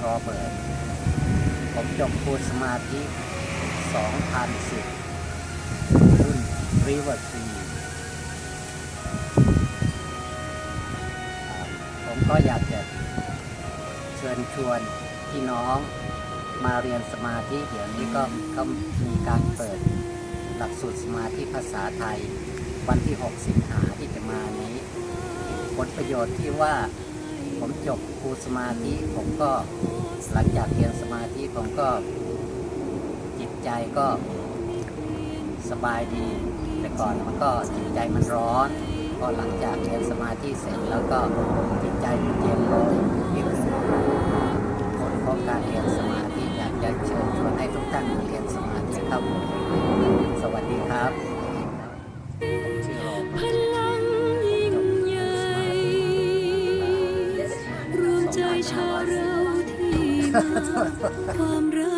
โรเบิร์ต ผมจบคูสมาธิ 2010 รุ่นริเวอร์ซีผมก็อยากจะเชิญชวนพี่น้องมาเรียนสมาธิเดี๋ยวนี้ก็ก็มีการเปิดหลักสูตรสมาธิภาษาไทย วันที่ 6 สิงหาที่จะมานี้ ผลประโยชน์ที่ว่า ผมจบครูสมาธิผมก็หลังจากเรียนสมาธิผมก็จิตใจก็สบายดี แต่ก่อนมันก็จิตใจมันร้อนพอหลังจากเรียนสมาธิเสร็จแล้วก็จิตใจมันเย็นลงนี่คือผลของการเรียนสมาธิอยากจะเชิญชวนให้ทุกท่านมาเรียนสมาธิครับ สวัสดีครับ เราที่มาความรัก